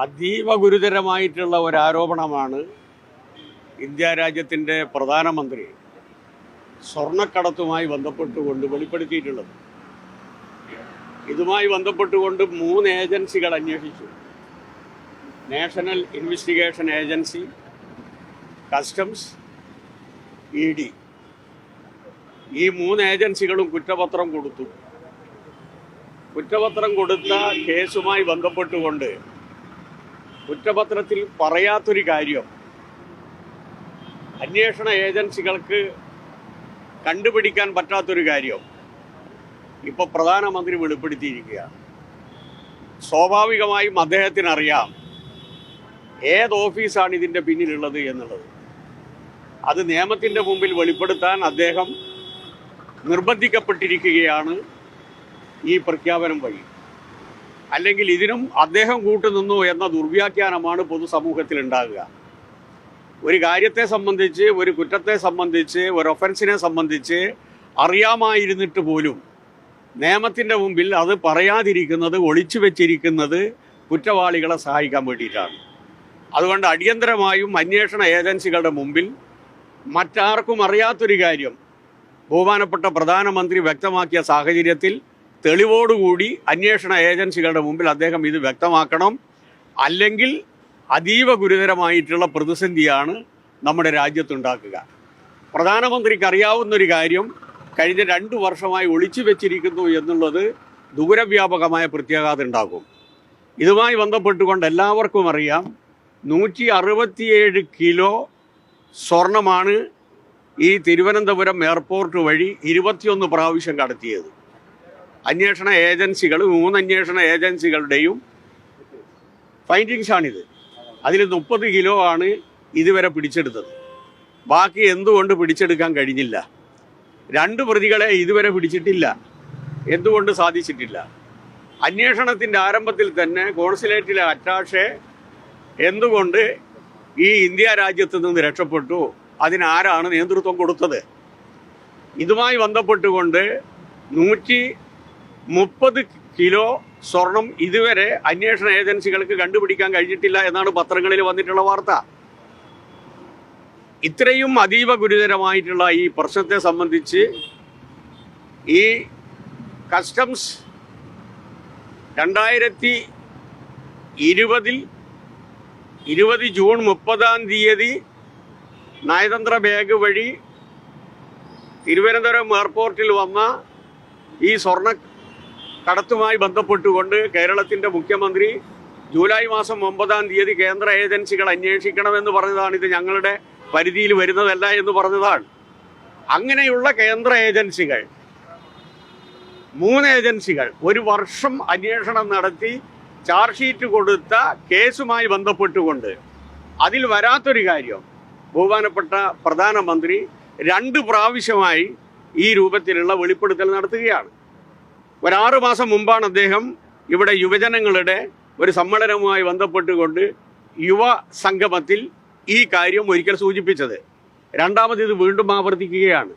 അതീവ ഗുരുതരമായിട്ടുള്ള ഒരു ആരോപണമാണ് ഇന്ത്യ രാജ്യത്തിന്റെ പ്രധാനമന്ത്രി സ്വർണക്കടത്തുമായി ബന്ധപ്പെട്ടുകൊണ്ട് വെളിപ്പെടുത്തിയിട്ടുള്ളത്. ഇതുമായി ബന്ധപ്പെട്ടുകൊണ്ട് മൂന്ന് ഏജൻസികൾ അന്വേഷിച്ചു. National investigation agency customs E D. ഈ മൂന്ന് ഏജൻസികളും കുറ്റപത്രം കൊടുത്തു. കുറ്റപത്രം കൊടുത്ത കേസുമായി ബന്ധപ്പെട്ടുകൊണ്ട് കുറ്റപത്രത്തിൽ പറയാത്തൊരു കാര്യം. അന്വേഷണ ഏജൻസികൾക്ക് കണ്ടുപിടിക്കാൻ പറ്റാത്തൊരു കാര്യം. ഇപ്പോൾ പ്രധാനമന്ത്രി വെളിപ്പെടുത്തിയിരിക്കുകയാണ് സ്വാഭാവികമായും അദ്ദേഹത്തിനറിയാം ഏത് ഓഫീസാണ് ഇതിന്റെ പിന്നിലുള്ളത് എന്നുള്ളത്. അത് നിയമത്തിന്റെ മുമ്പിൽ വെളിപ്പെടുത്താൻ അദ്ദേഹം നിർബന്ധിക്കപ്പെട്ടിരിക്കുകയാണ് ഈ പ്രഖ്യാപനം വഴി. അല്ലെങ്കിൽ ഇതിനും അദ്ദേഹം കൂട്ടുനിന്നു എന്ന ദുർവ്യാഖ്യാനമാണ് പൊതുസമൂഹത്തിൽ ഉണ്ടാകുക ഒരു കാര്യത്തെ സംബന്ധിച്ച് ഒരു കുറ്റത്തെ സംബന്ധിച്ച് ഒരു ഒഫൻസിനെ സംബന്ധിച്ച് അറിയാമായിരുന്നിട്ട് പോലും നിയമത്തിന്റെ മുമ്പിൽ അത് പറയാതിരിക്കുന്നത് ഒളിച്ചു വെച്ചിരിക്കുന്നത് കുറ്റവാളികളെ സഹായിക്കാൻ വേണ്ടിയിട്ടാണ്. അതുകൊണ്ട് അടിയന്തരമായും അന്വേഷണ ഏജൻസികളുടെ മുമ്പിൽ മറ്റാർക്കും അറിയാത്തൊരു കാര്യം ബഹുമാനപ്പെട്ട പ്രധാനമന്ത്രി വ്യക്തമാക്കിയ സാഹചര്യത്തിൽ തെളിവോടുകൂടി അന്വേഷണ ഏജൻസികളുടെ മുമ്പിൽ അദ്ദേഹം ഇത് വ്യക്തമാക്കണം. അല്ലെങ്കിൽ അതീവ ഗുരുതരമായിട്ടുള്ള പ്രതിസന്ധിയാണ് നമ്മുടെ രാജ്യത്തുണ്ടാക്കുക. പ്രധാനമന്ത്രിക്ക് അറിയാവുന്നൊരു കാര്യം കഴിഞ്ഞ രണ്ട് വർഷമായി ഒളിച്ചു വെച്ചിരിക്കുന്നു എന്നുള്ളത് ദൂരവ്യാപകമായ പ്രത്യാഘാതം ഉണ്ടാകും. ഇതുമായി ബന്ധപ്പെട്ടുകൊണ്ട് എല്ലാവർക്കും അറിയാം നൂറ്റി അറുപത്തിയേഴ് കിലോ സ്വർണമാണ് ഈ തിരുവനന്തപുരം എയർപോർട്ട് വഴി ഇരുപത്തിയൊന്ന് പ്രാവശ്യം കടത്തിയത്. അന്വേഷണ ഏജൻസികൾ മൂന്ന് അന്വേഷണ ഏജൻസികളുടെയും ഫൈൻഡിങ്സാണിത് അതിൽ മുപ്പത് കിലോ ആണ് ഇതുവരെ പിടിച്ചെടുത്തത്. ബാക്കി എന്തുകൊണ്ട് പിടിച്ചെടുക്കാൻ കഴിഞ്ഞില്ല? രണ്ട് പ്രതികളെ ഇതുവരെ പിടിച്ചിട്ടില്ല. എന്തുകൊണ്ട് സാധിച്ചിട്ടില്ല? അന്വേഷണത്തിന്റെ ആരംഭത്തിൽ തന്നെ കോൺസുലേറ്റിലെ അറ്റാഷെ എന്തുകൊണ്ട് ഈ ഇന്ത്യ രാജ്യത്ത് നിന്ന് രക്ഷപ്പെട്ടു? അതിനാരാണ് നേതൃത്വം കൊടുത്തത്? ഇതുമായി ബന്ധപ്പെട്ടുകൊണ്ട് നൂറ്റി മുപ്പത് കിലോ സ്വർണം ഇതുവരെ അന്വേഷണ ഏജൻസികൾക്ക് കണ്ടുപിടിക്കാൻ കഴിഞ്ഞിട്ടില്ല എന്നാണ് പത്രങ്ങളിൽ വന്നിട്ടുള്ള വാർത്ത. ഇത്രയും അതീവ ഗുരുതരമായിട്ടുള്ള ഈ പ്രശ്നത്തെ സംബന്ധിച്ച് ഈ കസ്റ്റംസ് രണ്ടായിരത്തി ഇരുപതിൽ ഇരുപത് ജൂൺ മുപ്പതാം തീയതി നയതന്ത്ര ബാഗ് വഴി തിരുവനന്തപുരം എയർപോർട്ടിൽ വന്ന ഈ സ്വർണ കടത്തുമായി ബന്ധപ്പെട്ടുകൊണ്ട് കേരളത്തിന്റെ മുഖ്യമന്ത്രി ജൂലൈ മാസം ഒമ്പതാം തീയതി കേന്ദ്ര ഏജൻസികൾ അന്വേഷിക്കണമെന്ന് പറഞ്ഞതാണ്. ഇത് ഞങ്ങളുടെ പരിധിയിൽ വരുന്നതല്ല എന്ന് പറഞ്ഞതാണ്. അങ്ങനെയുള്ള കേന്ദ്ര ഏജൻസികൾ മൂന്ന് ഏജൻസികൾ ഒരു വർഷം അന്വേഷണം നടത്തി ചാർജ് ഷീറ്റ് കൊടുത്ത കേസുമായി ബന്ധപ്പെട്ടുകൊണ്ട് അതിൽ വരാത്തൊരു കാര്യം ബഹുമാനപ്പെട്ട പ്രധാനമന്ത്രി രണ്ട് പ്രാവശ്യമായി ഈ രൂപത്തിലുള്ള വെളിപ്പെടുത്തൽ നടത്തുകയാണ്. ഒരാറ് മാസം മുമ്പാണ് അദ്ദേഹം ഇവിടെ യുവജനങ്ങളുടെ ഒരു സമ്മേളനവുമായി ബന്ധപ്പെട്ടുകൊണ്ട് യുവ സംഗമത്തിൽ ഈ കാര്യം ഒരിക്കൽ സൂചിപ്പിച്ചത്. രണ്ടാമത് ഇത് വീണ്ടും ആവർത്തിക്കുകയാണ്.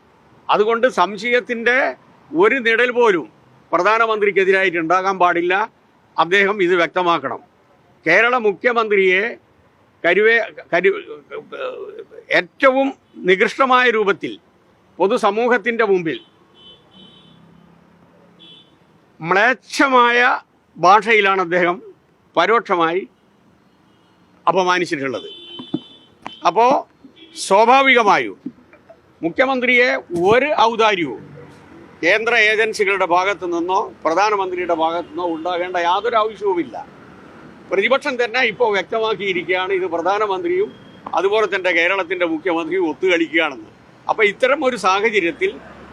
അതുകൊണ്ട് സംശയത്തിന്റെ ഒരു നിഴൽ പോലും പ്രധാനമന്ത്രിക്കെതിരായിട്ട് ഉണ്ടാകാൻ പാടില്ല. അദ്ദേഹം ഇത് വ്യക്തമാക്കണം. കേരള മുഖ്യമന്ത്രിയെ കരുവേ കരു ഏറ്റവും നികൃഷ്ടമായ രൂപത്തിൽ പൊതുസമൂഹത്തിന്റെ മുമ്പിൽ മ്ലേച്ഛമായ ഭാഷയിലാണ് അദ്ദേഹം പരോക്ഷമായി അപമാനിച്ചിട്ടുള്ളത്. അപ്പോൾ സ്വാഭാവികമായും മുഖ്യമന്ത്രിയെ ഒരു ഔദാര്യവും കേന്ദ്ര ഏജൻസികളുടെ ഭാഗത്തു നിന്നോ പ്രധാനമന്ത്രിയുടെ ഭാഗത്തു നിന്നോ ഉണ്ടാകേണ്ട യാതൊരു ആവശ്യവുമില്ല. പ്രതിപക്ഷം തന്നെ ഇപ്പോൾ വ്യക്തമാക്കിയിരിക്കുകയാണ് ഇത് പ്രധാനമന്ത്രിയും അതുപോലെ തന്നെ കേരളത്തിന്റെ മുഖ്യമന്ത്രിയും ഒത്തുകളിക്കുകയാണെന്ന്. അപ്പോൾ ഇത്തരം ഒരു സാഹചര്യത്തിൽ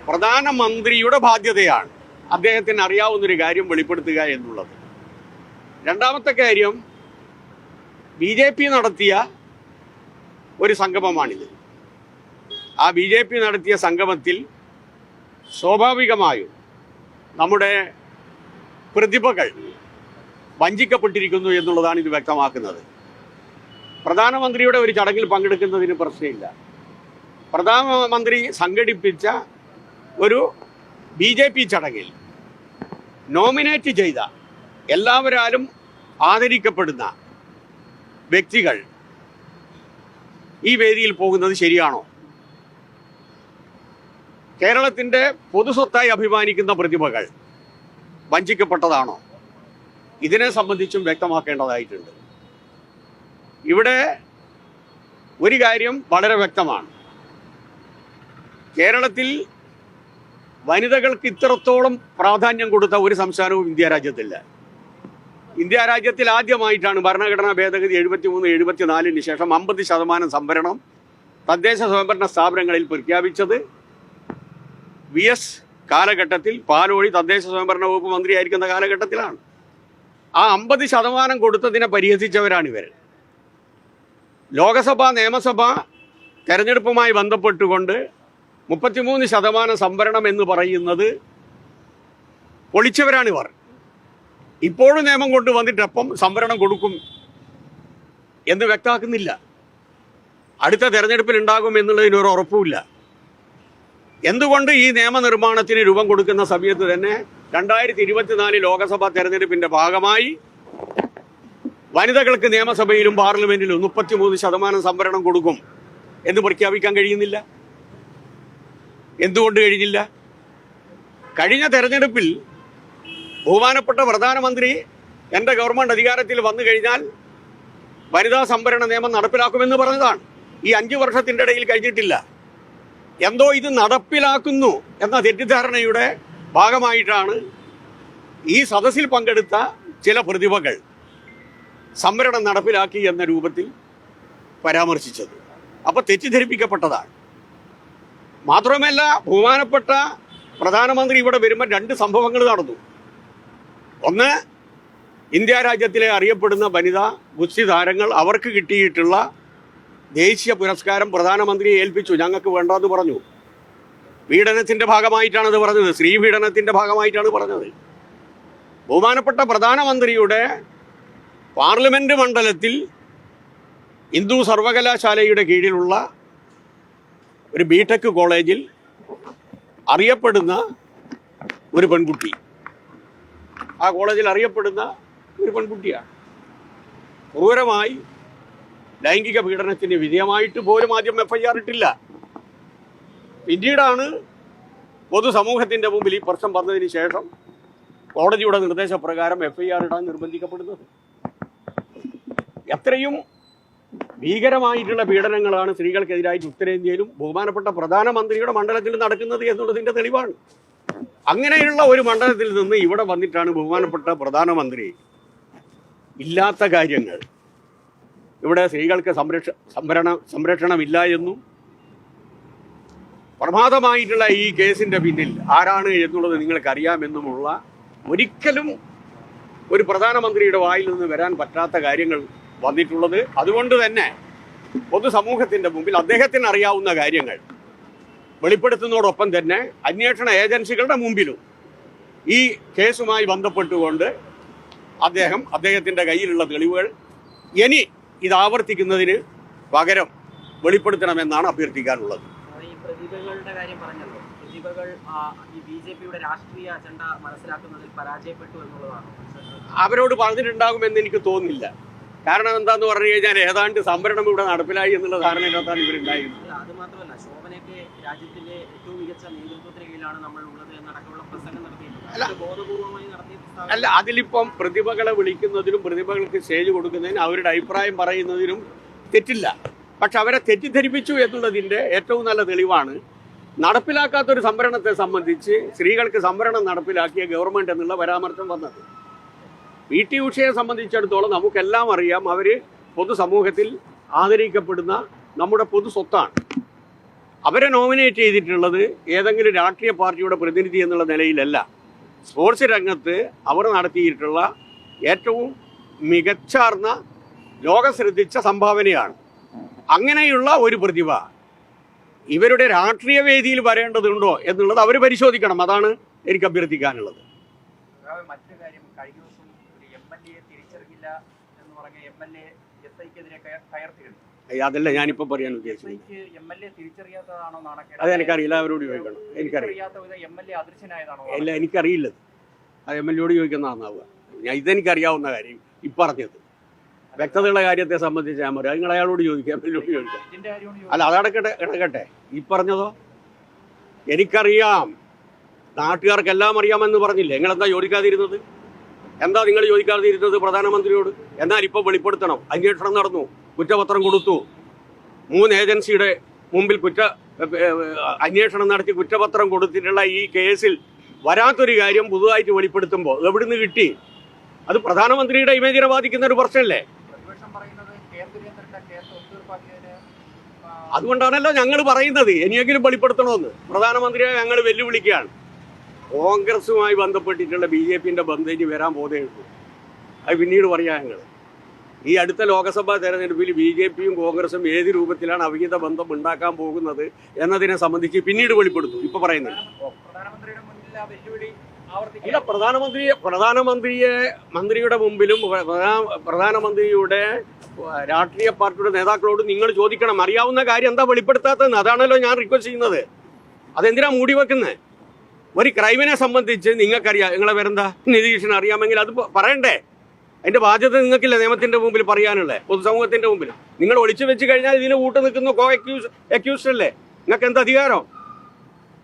പ്രധാനമന്ത്രിയുടെ ബാധ്യതയാണ് അദ്ദേഹത്തിന് അറിയാവുന്നൊരു കാര്യം വെളിപ്പെടുത്തുക എന്നുള്ളത്. രണ്ടാമത്തെ കാര്യം ബി ജെ പി നടത്തിയ ഒരു സംഗമമാണിത്. ആ ബി ജെ പി നടത്തിയ സംഗമത്തിൽ സ്വാഭാവികമായും നമ്മുടെ പ്രതിഭകൾ വഞ്ചിക്കപ്പെട്ടിരിക്കുന്നു എന്നുള്ളതാണ് ഇത് വ്യക്തമാക്കുന്നത്. പ്രധാനമന്ത്രിയുടെ ഒരു ചടങ്ങിൽ പങ്കെടുക്കുന്നതിന് പ്രശ്നമില്ല. പ്രധാനമന്ത്രി സംഘടിപ്പിച്ച ഒരു ബി ചടങ്ങിൽ നോമിനേറ്റ് ചെയ്ത എല്ലാവരാലും ആദരിക്കപ്പെടുന്ന വ്യക്തികൾ ഈ വേദിയിൽ പോകുന്നത് ശരിയാണോ? കേരളത്തിന്റെ പൊതുസ്വത്തായി അഭിമാനിക്കുന്ന പ്രതിഭകൾ വഞ്ചിക്കപ്പെട്ടതാണോ? ഇതിനെ സംബന്ധിച്ചും വ്യക്തമാക്കേണ്ടതായിട്ടുണ്ട്. ഇവിടെ ഒരു കാര്യം വളരെ വ്യക്തമാണ്. കേരളത്തിൽ വനിതകൾക്ക് ഇത്രത്തോളം പ്രാധാന്യം കൊടുത്ത ഒരു സംസ്ഥാനവും ഇന്ത്യ രാജ്യത്തില്ല. ഇന്ത്യ രാജ്യത്തിൽ ആദ്യമായിട്ടാണ് ഭരണഘടനാ ഭേദഗതി എഴുപത്തി മൂന്ന് എഴുപത്തിനാലിന് ശേഷം അമ്പത് ശതമാനം സംവരണം തദ്ദേശ സ്വയംഭരണ സ്ഥാപനങ്ങളിൽ പ്രഖ്യാപിച്ചത്. വി എസ് കാലഘട്ടത്തിൽ പാലോഴി തദ്ദേശ സ്വയംഭരണ വകുപ്പ് മന്ത്രിയായിരിക്കുന്ന കാലഘട്ടത്തിലാണ്. ആ അമ്പത് ശതമാനം കൊടുത്തതിനെ പരിഹസിച്ചവരാണ് ഇവർ ലോകസഭ നിയമസഭ തെരഞ്ഞെടുപ്പുമായി ബന്ധപ്പെട്ടുകൊണ്ട് മുപ്പത്തിമൂന്ന് ശതമാനം സംവരണം എന്ന് പറയുന്നത് ഒളിച്ചവരാണ് ഇവർ. ഇപ്പോഴും നിയമം കൊണ്ടുവന്നിട്ടപ്പം സംവരണം കൊടുക്കും എന്ന് വ്യക്തമാക്കുന്നില്ല. അടുത്ത തെരഞ്ഞെടുപ്പിൽ ഉണ്ടാകും എന്നുള്ളതിന് ഒരു ഉറപ്പുമില്ല. എന്തുകൊണ്ട് ഈ നിയമനിർമ്മാണത്തിന് രൂപം കൊടുക്കുന്ന സമയത്ത് തന്നെ രണ്ടായിരത്തി ഇരുപത്തിനാല് ലോക്സഭാ തെരഞ്ഞെടുപ്പിന്റെ ഭാഗമായി വനിതകൾക്ക് നിയമസഭയിലും പാർലമെന്റിലും മുപ്പത്തിമൂന്ന് ശതമാനം സംവരണം കൊടുക്കും എന്ന് പ്രഖ്യാപിക്കാൻ കഴിയുന്നില്ല. എന്തുകൊണ്ട് കഴിഞ്ഞില്ല? കഴിഞ്ഞ തെരഞ്ഞെടുപ്പിൽ ബഹുമാനപ്പെട്ട പ്രധാനമന്ത്രി എന്റെ ഗവൺമെന്റ് അധികാരത്തിൽ വന്നു കഴിഞ്ഞാൽ വനിതാ സംവരണ നിയമം നടപ്പിലാക്കുമെന്ന് പറഞ്ഞതാണ്. ഈ അഞ്ചു വർഷത്തിന്റെ ഇടയിൽ കഴിഞ്ഞിട്ടില്ല. എന്തോ ഇത് നടപ്പിലാക്കുന്നു എന്ന തെറ്റിദ്ധാരണയുടെ ഭാഗമായിട്ടാണ് ഈ സദസ്സിൽ പങ്കെടുത്ത ചില പ്രതിഭകൾ സംവരണം നടപ്പിലാക്കി എന്ന രൂപത്തിൽ പരാമർശിച്ചത്. അപ്പോൾ തെറ്റിദ്ധരിപ്പിക്കപ്പെട്ടതാണ്. മാത്രമല്ല ബഹുമാനപ്പെട്ട പ്രധാനമന്ത്രി ഇവിടെ വരുമ്പോൾ രണ്ട് സംഭവങ്ങൾ നടന്നു. ഒന്ന് ഇന്ത്യ രാജ്യത്തിലെ അറിയപ്പെടുന്ന വനിതാ ഗുസ്തി താരങ്ങൾ അവർക്ക് കിട്ടിയിട്ടുള്ള ദേശീയ പുരസ്കാരം പ്രധാനമന്ത്രിയെ ഏൽപ്പിച്ചു. ഞങ്ങൾക്ക് വേണ്ടെന്ന് പറഞ്ഞു. പീഡനത്തിന്റെ ഭാഗമായിട്ടാണ് അത് പറഞ്ഞത്. സ്ത്രീ പീഡനത്തിന്റെ ഭാഗമായിട്ടാണ് പറഞ്ഞത്. ബഹുമാനപ്പെട്ട പ്രധാനമന്ത്രിയുടെ പാർലമെന്റ് മണ്ഡലത്തിൽ ഹിന്ദു സർവകലാശാലയുടെ കീഴിലുള്ള ഒരു ബി ടെക് കോളേജിൽ അറിയപ്പെടുന്ന ഒരു പെൺകുട്ടി. ആ കോളേജിൽ അറിയപ്പെടുന്ന ഒരു പെൺകുട്ടിയാണ്. ക്രൂരമായി ലൈംഗിക പീഡനത്തിന് വിധേയമായിട്ട് പോലും ആദ്യം എഫ് ഐ ആർ ഇട്ടില്ല. പിന്നീടാണ് പൊതുസമൂഹത്തിന്റെ മുമ്പിൽ ഈ പ്രശ്നം പറഞ്ഞതിന് ശേഷം കോടതിയുടെ നിർദ്ദേശപ്രകാരം എഫ് ഐ ആർ ഇടാൻ നിർബന്ധിക്കപ്പെടുന്നത്. എത്രയും ഭീകരമായിട്ടുള്ള പീഡനങ്ങളാണ് സ്ത്രീകൾക്കെതിരായിട്ട് ഉത്തരേന്ത്യയിലും ബഹുമാനപ്പെട്ട പ്രധാനമന്ത്രിയുടെ മണ്ഡലത്തിൽ നടക്കുന്നത് എന്നുള്ളതിന്റെ തെളിവാണ്. അങ്ങനെയുള്ള ഒരു മണ്ഡലത്തിൽ നിന്ന് ഇവിടെ വന്നിട്ടാണ് ബഹുമാനപ്പെട്ട പ്രധാനമന്ത്രി ഇല്ലാത്ത കാര്യങ്ങൾ. ഇവിടെ സ്ത്രീകൾക്ക് സംരക്ഷ സംവരണ സംരക്ഷണമില്ല എന്നും പ്രമാദമായിട്ടുള്ള ഈ കേസിന്റെ പിന്നിൽ ആരാണ് എന്നുള്ളത് നിങ്ങൾക്കറിയാമെന്നുമുള്ള ഒരിക്കലും ഒരു പ്രധാനമന്ത്രിയുടെ വായിൽ നിന്ന് വരാൻ പറ്റാത്ത കാര്യങ്ങൾ വന്നിട്ടുള്ളത്. അതുകൊണ്ട് തന്നെ പൊതുസമൂഹത്തിന്റെ മുമ്പിൽ അദ്ദേഹത്തിന് അറിയാവുന്ന കാര്യങ്ങൾ വെളിപ്പെടുത്തുന്നതോടൊപ്പം തന്നെ അന്വേഷണ ഏജൻസികളുടെ മുമ്പിലും ഈ കേസുമായി ബന്ധപ്പെട്ടുകൊണ്ട് അദ്ദേഹം അദ്ദേഹത്തിന്റെ കയ്യിലുള്ള തെളിവുകൾ ഇനി ഇത് ആവർത്തിക്കുന്നതിന് പകരം വെളിപ്പെടുത്തണമെന്നാണ് അഭ്യർത്ഥിക്കാനുള്ളത്. പ്രതിഭകളുടെ കാര്യം പറഞ്ഞല്ലോ. പ്രതിഭകൾ ആ, ഈ ബി ജെ പിയുടെ രാഷ്ട്രീയ അജണ്ട മനസ്സിലാക്കുന്നതിൽ പരാജയപ്പെട്ടു എന്നുള്ളതാണ്? അവരോട് പറഞ്ഞിട്ടുണ്ടാകുമെന്ന് എനിക്ക് തോന്നുന്നില്ല. കാരണം എന്താന്ന് പറഞ്ഞു കഴിഞ്ഞാൽ ഏതാണ്ട് സംവരണം ഇവിടെ നടപ്പിലായി എന്നുള്ള ധാരണയിനകത്താണ് ഇവരുണ്ടായിരുന്നത്. അത് മാത്രമല്ല ശോഭനയ്ക്ക് രാജ്യത്തിലെ ഏറ്റവും മികച്ച നേതൃത്വത്തിന് കീഴിലാണ് നമ്മൾ ഉള്ളത് എന്നടക്കമുള്ള പ്രസംഗം നടത്തിയിട്ടുണ്ട് ബോധപൂർവമായി നടത്തിയ അല്ല അതിലിപ്പം പ്രതിഭകളെ വിളിക്കുന്നതിനും പ്രതിഭകൾക്ക് സ്റ്റേജ് കൊടുക്കുന്നതിനും അവരുടെ അഭിപ്രായം പറയുന്നതിനും തെറ്റില്ല. പക്ഷെ അവരെ തെറ്റിദ്ധരിപ്പിച്ചു എന്നുള്ളതിന്റെ ഏറ്റവും നല്ല തെളിവാണ് നടപ്പിലാക്കാത്തൊരു സംവരണത്തെ സംബന്ധിച്ച് സ്ത്രീകൾക്ക് സംവരണം നടപ്പിലാക്കിയ ഗവൺമെന്റ് എന്നുള്ള പരാമർശം വന്നത്. പി ടി ഉഷയെ സംബന്ധിച്ചിടത്തോളം നമുക്കെല്ലാം അറിയാം അവർ പൊതുസമൂഹത്തിൽ ആദരിക്കപ്പെടുന്ന നമ്മുടെ പൊതു സ്വത്താണ്. അവരെ നോമിനേറ്റ് ചെയ്തിട്ടുള്ളത് ഏതെങ്കിലും രാഷ്ട്രീയ പാർട്ടിയുടെ പ്രതിനിധി എന്നുള്ള നിലയിലല്ല. സ്പോർട്സ് രംഗത്ത് അവർ നടത്തിയിട്ടുള്ള ഏറ്റവും മികച്ചാർന്ന ലോകം ശ്രദ്ധിച്ച സംഭാവനയാണ്. അങ്ങനെയുള്ള ഒരു പ്രതിഭ ഇവരുടെ രാഷ്ട്രീയ വേദിയിൽ വരേണ്ടതുണ്ടോ എന്നുള്ളത് അവർ പരിശോധിക്കണം. അതാണ് എനിക്ക് അഭ്യർത്ഥിക്കാനുള്ളത്. മറ്റു കാര്യം കഴിഞ്ഞ ദിവസം തിരിച്ചറിയില്ല എന്ന് പറഞ്ഞ എം എൽ എ എസ് ഐക്കെതിരെ കയർത്തിരുന്നു അതല്ല ഞാനിപ്പോൾ പറയാൻ ഉദ്ദേശിച്ചത് എൽ അത് എനിക്കറിയില്ല. അവരോട് ചോദിക്കണം. എനിക്കറിയില്ല. തിരിച്ചറിയാത്ത വിധം എം എൽ എ അദൃശ്യനായതാണോ ഇല്ല എനിക്കറിയില്ല അത് എം എൽ എയോട് ചോദിക്കുന്നതാണാവുക ഞാൻ ഇതെനിക്കറിയാവുന്ന കാര്യം ഇപ്പറഞ്ഞത്. വ്യക്തതയുള്ള കാര്യത്തെ സംബന്ധിച്ച് ഞാൻ പറയാം. നിങ്ങൾ അയാളോട് ചോദിക്കാം എം ചോദിക്കാം എയോട് ചോദിക്കാം അല്ല അതടക്കട്ടെ കിടക്കട്ടെ. ഈ പറഞ്ഞതോ എനിക്കറിയാം. നാട്ടുകാർക്കെല്ലാം അറിയാമെന്ന് പറഞ്ഞില്ലേ? നിങ്ങൾ എന്താ ചോദിക്കാതിരുന്നത്? എന്താ നിങ്ങൾ ചോദിക്കാതിരുന്നത് പ്രധാനമന്ത്രിയോട്? എന്നാൽ ഇപ്പോൾ വെളിപ്പെടുത്തണം. അന്വേഷണം നടന്നു. കുറ്റപത്രം കൊടുത്തു. മൂന്ന് ഏജൻസിയുടെ മുമ്പിൽ കുറ്റ അന്വേഷണം നടത്തി കുറ്റപത്രം കൊടുത്തിട്ടുള്ള ഈ കേസിൽ വരാത്തൊരു കാര്യം പുതുതായിട്ട് വെളിപ്പെടുത്തുമ്പോൾ എവിടുന്ന് കിട്ടി? അത് പ്രധാനമന്ത്രിയുടെ ഇമേജിനെ ബാധിക്കുന്ന ഒരു പ്രശ്നമല്ലേ? അതുകൊണ്ടാണല്ലോ ഞങ്ങൾ പറയുന്നത്. ഇനിയെങ്കിലും വെളിപ്പെടുത്തണമെന്ന്. പ്രധാനമന്ത്രിയെ ഞങ്ങൾ വെല്ലുവിളിക്കുകയാണ്. കോൺഗ്രസുമായി ബന്ധപ്പെട്ടിട്ടുള്ള ബി ജെ പിന്റെ ബന്ധം ഇനി വരാൻ പോകുന്നേ അത് പിന്നീട് പറയാം ഞങ്ങൾ. ഈ അടുത്ത ലോക്സഭാ തെരഞ്ഞെടുപ്പിൽ ബി ജെ പിയും കോൺഗ്രസും ഏത് രൂപത്തിലാണ് അവിഹിത ബന്ധം ഉണ്ടാക്കാൻ പോകുന്നത് എന്നതിനെ സംബന്ധിച്ച് പിന്നീട് വെളിപ്പെടുത്തും. ഇപ്പൊ പറയുന്നത്. ഇല്ല പ്രധാനമന്ത്രി പ്രധാനമന്ത്രിയെ മന്ത്രിയുടെ മുമ്പിലും പ്രധാനമന്ത്രിയുടെ രാഷ്ട്രീയ പാർട്ടിയുടെ നേതാക്കളോട് നിങ്ങൾ ചോദിക്കണം. അറിയാവുന്ന കാര്യം എന്താ വെളിപ്പെടുത്താത്തതെന്ന്? അതാണല്ലോ ഞാൻ റിക്വസ്റ്റ് ചെയ്യുന്നത്. അതെന്തിനാ മൂടി വെക്കുന്നത് ഒരു ക്രൈമിനെ സംബന്ധിച്ച് നിങ്ങൾക്കറിയാം. നിങ്ങളെ പേരെന്താ? നിതീഷിന് അറിയാമെങ്കിൽ അത് പറയണ്ടേ? അതിന്റെ ബാധ്യത നിങ്ങൾക്കില്ല നിയമത്തിന്റെ മുമ്പിൽ പറയാനുള്ളത്. പൊതുസമൂഹത്തിന്റെ മുമ്പിൽ. നിങ്ങൾ ഒളിച്ചു വെച്ച് കഴിഞ്ഞാൽ ഇതിന് കൂട്ട് നിൽക്കുന്ന കോ അക്യൂസ് അക്യൂസ്ഡ് അല്ലേ? നിങ്ങൾക്ക് എന്ത് അധികാരം?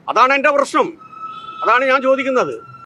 അതാണ് എന്റെ പ്രശ്നം. അതാണ് ഞാൻ ചോദിക്കുന്നത്.